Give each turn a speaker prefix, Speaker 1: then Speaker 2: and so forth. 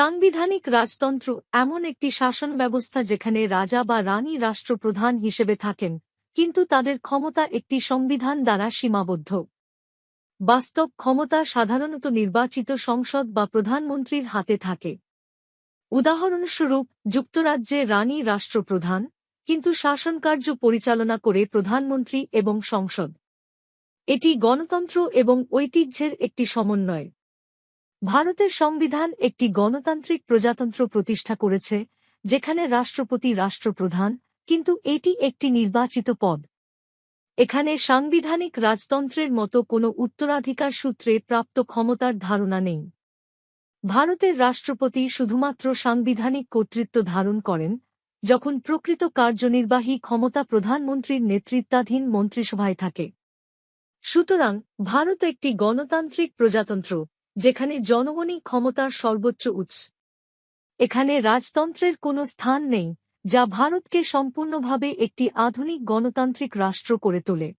Speaker 1: সাংবিধানিক রাজতন্ত্র এমন একটি শাসন ব্যবস্থা যেখানে রাজা বা রানী রাষ্ট্রপ্রধান হিসেবে থাকেন, কিন্তু তাদের ক্ষমতা একটি সংবিধান দ্বারা সীমাবদ্ধ। বাস্তব ক্ষমতা সাধারণত নির্বাচিত সংসদ বা প্রধানমন্ত্রীর হাতে থাকে। উদাহরণস্বরূপ, যুক্তরাজ্যে রানী রাষ্ট্রপ্রধান, কিন্তু শাসনকার্য পরিচালনা করে প্রধানমন্ত্রী এবং সংসদ। এটি গণতন্ত্র এবং ঐতিহ্যের একটি সমন্বয়। ভারতের সংবিধান একটি গণতান্ত্রিক প্রজাতন্ত্র প্রতিষ্ঠা করেছে, যেখানে রাষ্ট্রপতি রাষ্ট্রপ্রধান, কিন্তু এটি একটি নির্বাচিত পদ। এখানে সাংবিধানিক রাজতন্ত্রের মতো কোনো উত্তরাধিকার সূত্রে প্রাপ্ত ক্ষমতার ধারণা নেই। ভারতের রাষ্ট্রপতি শুধুমাত্র সাংবিধানিক কর্তৃত্ব ধারণ করেন, যখন প্রকৃত কার্যনির্বাহী ক্ষমতা প্রধানমন্ত্রীর নেতৃত্বাধীন মন্ত্রিসভায় থাকে। সুতরাং, ভারত একটি গণতান্ত্রিক প্রজাতন্ত্র। যেখানে জনগণই ক্ষমতার সর্বোচ্চ উৎস। এখানে রাজতন্ত্রের কোনো স্থান নেই, যা ভারতকে সম্পূর্ণভাবে একটি আধুনিক গণতান্ত্রিক রাষ্ট্র করে তোলে।